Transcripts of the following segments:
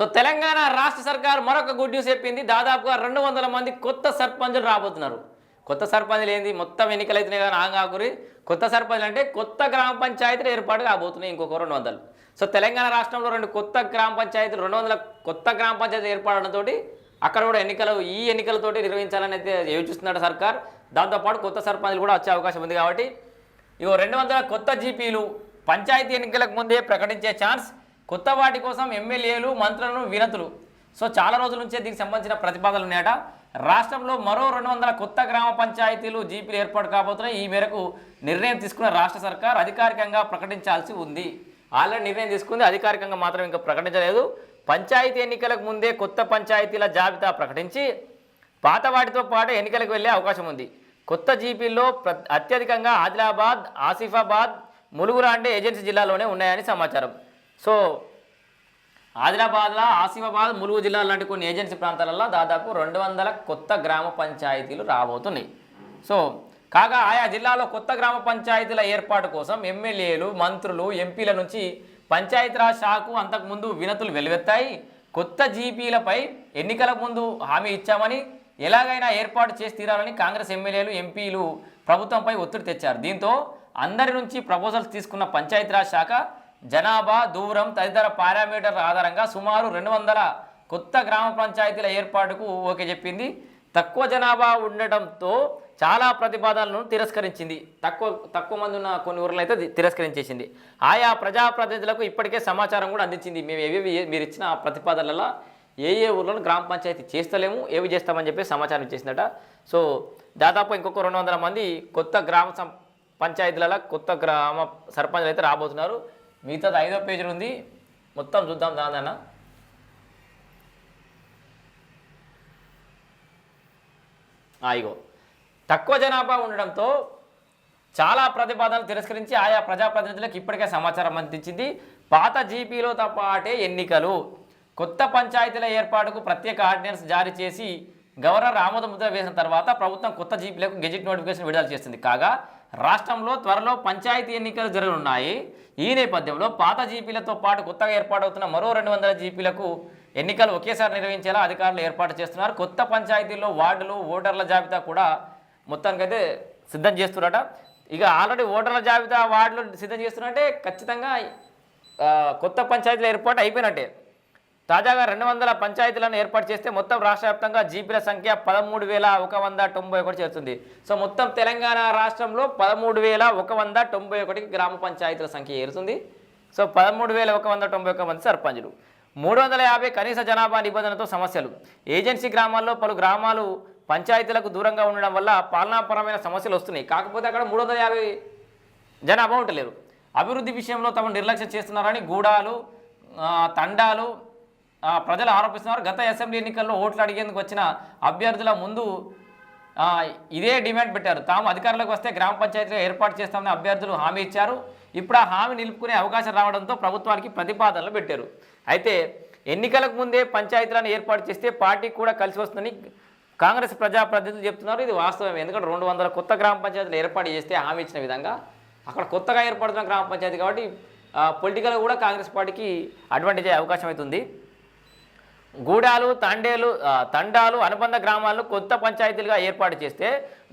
So Telangana రాష్ట్ర సర్కార్ మరొక గుడ్ న్యూస్ చెప్పింది. దాదాపుగా రెండు వందల మంది కొత్త సర్పంచులు రాబోతున్నారు. కొత్త సర్పంచులు ఏంది? మొత్తం ఎన్నికలు అవుతున్నాయి కానీ ఆంగాకురి కొత్త సర్పంచులు అంటే కొత్త గ్రామ పంచాయతీలు ఏర్పాటు కాబోతున్నాయి ఇంకొక రెండు వందలు. సో తెలంగాణ రాష్ట్రంలో రెండు కొత్త గ్రామ పంచాయతీలు రెండు వందల కొత్త గ్రామ పంచాయతీ ఏర్పడడంతో అక్కడ కూడా ఎన్నికలు ఈ ఎన్నికలతోటి నిర్వహించాలని అయితే యోచిస్తున్నాడు సర్కార్. దాంతోపాటు కొత్త సర్పంచులు కూడా వచ్చే అవకాశం ఉంది కాబట్టి ఇగో రెండు వందల కొత్త జీపీలు పంచాయతీ ఎన్నికలకు ముందే ప్రకటించే ఛాన్స్ కొత్త వాటి కోసం ఎమ్మెల్యేలు మంత్రులను వినతులు. సో చాలా రోజుల నుంచే దీనికి సంబంధించిన ప్రతిపాదనలు ఉన్నాయట. రాష్ట్రంలో మరో రెండు వందల కొత్త గ్రామ పంచాయతీలు జీపీలు ఏర్పాటు కాబోతున్నాయి. ఈ మేరకు నిర్ణయం తీసుకున్న రాష్ట్ర సర్కార్ అధికారికంగా ప్రకటించాల్సి ఉంది. ఆల్రెడీ నిర్ణయం తీసుకుంది. అధికారికంగా మాత్రం ఇంకా ప్రకటించలేదు. పంచాయతీ ఎన్నికలకు ముందే కొత్త పంచాయతీల జాబితా ప్రకటించి పాత వాటితో పాటు ఎన్నికలకు వెళ్ళే అవకాశం ఉంది. కొత్త జీపీల్లో ప్ర అత్యధికంగా ఆదిలాబాద్ ఆసిఫాబాద్ ములుగు లాంటి ఏజెన్సీ జిల్లాలోనే ఉన్నాయని సమాచారం. సో ఆదిలాబాద్లో ఆసిఫాబాద్ ములుగు జిల్లా లాంటి కొన్ని ఏజెన్సీ ప్రాంతాలలో దాదాపు రెండు వందల కొత్త గ్రామ పంచాయతీలు రాబోతున్నాయి. సో కాగా ఆయా జిల్లాలో కొత్త గ్రామ పంచాయతీల ఏర్పాటు కోసం ఎమ్మెల్యేలు మంత్రులు ఎంపీల నుంచి పంచాయతీరాజ్ శాఖకు అంతకుముందు వినతులు వెలువెత్తాయి కొత్త జీపీలపై ఎన్నికల ముందు హామీ ఇచ్చామని ఎలాగైనా ఏర్పాటు చేసి తీరాలని కాంగ్రెస్ ఎమ్మెల్యేలు ఎంపీలు ప్రభుత్వంపై ఒత్తిడి తెచ్చారు. దీంతో అందరి నుంచి ప్రపోజల్స్ తీసుకున్న పంచాయతీరాజ్ శాఖ జనాభా దూరం తదితర పారామీటర్ల ఆధారంగా సుమారు రెండు వందల కొత్త గ్రామ పంచాయతీల ఏర్పాటుకు ఓకే చెప్పింది. తక్కువ జనాభా ఉండటంతో చాలా ప్రతిపాదనలను తిరస్కరించింది. తక్కువ తక్కువ మంది ఉన్న కొన్ని ఊర్లు అయితే తిరస్కరించేసింది. ఆయా ప్రజాప్రతినిధులకు ఇప్పటికే సమాచారం కూడా అందించింది. మేము ఏవేవి మీరు ఇచ్చిన ప్రతిపాదనలలో ఏ ఏ ఊర్లను గ్రామ పంచాయతీ చేస్తలేము ఏవి చేస్తామని చెప్పి సమాచారం ఇచ్చేసిందట. సో దాదాపు ఇంకొక రెండు వందల మంది కొత్త గ్రామ సం- పంచాయతీలలో కొత్త గ్రామ సర్పంచులు అయితే రాబోతున్నారు. మిగతాది ఐదో పేజీలు ఉంది. మొత్తం చూద్దాం దాదన్న ఇగో. తక్కువ జనాభా ఉండడంతో చాలా ప్రతిపాదనలు తిరస్కరించి ఆయా ప్రజాప్రతినిధులకు ఇప్పటికే సమాచారం అందించింది. పాత జీపీలతో పాటే ఎన్నికలు. కొత్త పంచాయతీల ఏర్పాటుకు ప్రత్యేక ఆర్డినెన్స్ జారీ చేసి గవర్నర్ ఆమోద ముద్ర వేసిన తర్వాత ప్రభుత్వం కొత్త జీపీలకు గెజిట్ నోటిఫికేషన్ విడుదల చేస్తుంది కాగా రాష్ట్రంలో త్వరలో పంచాయతీ ఎన్నికలు జరగనున్నాయి. ఈ నేపథ్యంలో పాత జీపీలతో పాటు కొత్తగా ఏర్పాటవుతున్న మరో రెండు వందల జీపీలకు ఎన్నికలు ఒకేసారి నిర్వహించేలా అధికారులు ఏర్పాటు చేస్తున్నారు. కొత్త పంచాయతీల్లో వార్డులు ఓటర్ల జాబితా కూడా మొత్తానికైతే సిద్ధం చేస్తున్నారట ఇక ఆల్రెడీ ఓటర్ల జాబితా వార్డులు సిద్ధం చేస్తున్నారంటే ఖచ్చితంగా కొత్త పంచాయతీల ఏర్పాటు అయిపోయినట్టే. తాజాగా రెండు వందల పంచాయతీలను ఏర్పాటు చేస్తే మొత్తం రాష్ట్ర వ్యాప్తంగా జీపీల సంఖ్య పదమూడు వేల ఒక వంద తొంభై ఒకటి చేరుతుంది. సో మొత్తం తెలంగాణ రాష్ట్రంలో పదమూడు వేల ఒక వంద తొంభై ఒకటికి గ్రామ పంచాయతీల సంఖ్య ఏరుతుంది. సో పదమూడు వేల ఒక వంద తొంభై ఒక మంది సర్పంచులు. మూడు వందల యాభై కనీస జనాభా నిబంధనతో సమస్యలు. ఏజెన్సీ గ్రామాల్లో పలు గ్రామాలు పంచాయతీలకు దూరంగా ఉండడం వల్ల పాలనాపరమైన సమస్యలు వస్తున్నాయి. కాకపోతే అక్కడ మూడు వందల యాభై జనాభా ఉండలేరు అభివృద్ధి విషయంలో తమ నిర్లక్ష్యం చేస్తున్నారని గూడాలు తండాలు ప్రజలు ఆరోపిస్తున్నారు. గత అసెంబ్లీ ఎన్నికల్లో ఓట్లు అడిగేందుకు వచ్చిన అభ్యర్థుల ముందు ఇదే డిమాండ్ పెట్టారు. తాము అధికారంలోకి వస్తే గ్రామ పంచాయతీగా ఏర్పాటు చేస్తామని అభ్యర్థులు హామీ ఇచ్చారు. ఇప్పుడు ఆ హామీ నిలుపుకునే అవకాశం రావడంతో ప్రభుత్వానికి ప్రతిపాదనలు పెట్టారు. అయితే ఎన్నికలకు ముందే పంచాయతీలను ఏర్పాటు చేస్తే పార్టీ కూడా కలిసి వస్తుందని కాంగ్రెస్ ప్రజాప్రతినిధులు చెప్తున్నారు. ఇది వాస్తవం ఎందుకంటే రెండు వందల కొత్త గ్రామ పంచాయతీలు ఏర్పాటు చేస్తే హామీ ఇచ్చిన విధంగా అక్కడ కొత్తగా ఏర్పడుతున్న గ్రామ పంచాయతీ కాబట్టి పొలిటికల్గా కూడా కాంగ్రెస్ పార్టీకి అడ్వాంటేజ్ అయ్యే అవకాశం అవుతుంది గూడాలు తండేలు తండాలు అనుబంధ గ్రామాలను కొత్త పంచాయతీలుగా ఏర్పాటు చేస్తే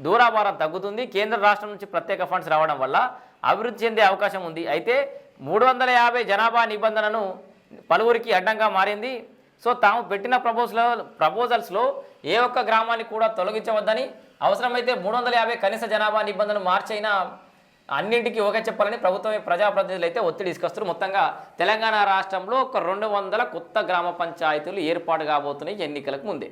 దూరాభారం తగ్గుతుంది. కేంద్ర రాష్ట్రం నుంచి ప్రత్యేక ఫండ్స్ రావడం వల్ల అభివృద్ధి చెందే అవకాశం ఉంది. అయితే మూడు వందల యాభై జనాభా నిబంధనను పలువురికి అడ్డంగా మారింది. సో తాము పెట్టిన ప్రపోజల్ ప్రపోజల్స్లో ఏ ఒక్క గ్రామాన్ని కూడా తొలగించవద్దని అవసరమైతే మూడు వందల యాభై కనీస జనాభా నిబంధనలు మార్చైనా అన్నింటికి ఓకే చెప్పాలని ప్రభుత్వం ప్రజాప్రతినిధులు అయితే ఒత్తిడి తీసుకొస్తారు మొత్తంగా తెలంగాణ రాష్ట్రంలో ఒక రెండు వందల కొత్త గ్రామ పంచాయతీలు ఏర్పాటు కాబోతున్నాయి ఎన్నికలకు ముందే.